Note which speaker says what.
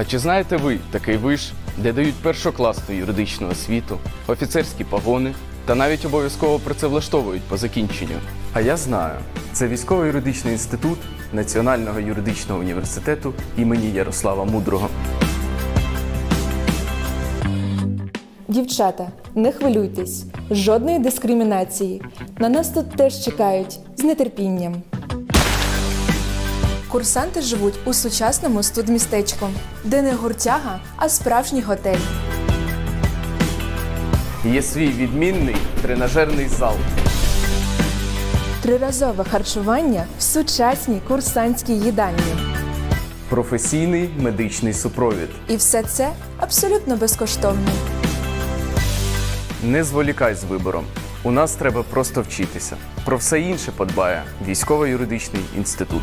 Speaker 1: А чи знаєте ви такий виш, де дають першокласну юридичну освіту, офіцерські погони та навіть обов'язково працевлаштовують по закінченню? А я знаю, це військово-юридичний інститут Національного юридичного університету імені Ярослава Мудрого.
Speaker 2: Дівчата, не хвилюйтесь, жодної дискримінації. На нас тут теж чекають з нетерпінням. Курсанти живуть у сучасному студмістечку, де не гуртяга, а справжній готель.
Speaker 1: Є свій відмінний тренажерний зал.
Speaker 2: Триразове харчування в сучасній курсантській їдальні.
Speaker 1: Професійний медичний супровід.
Speaker 2: І все це абсолютно безкоштовно.
Speaker 1: Не зволікай з вибором. У нас треба просто вчитися. Про все інше подбає військово-юридичний інститут.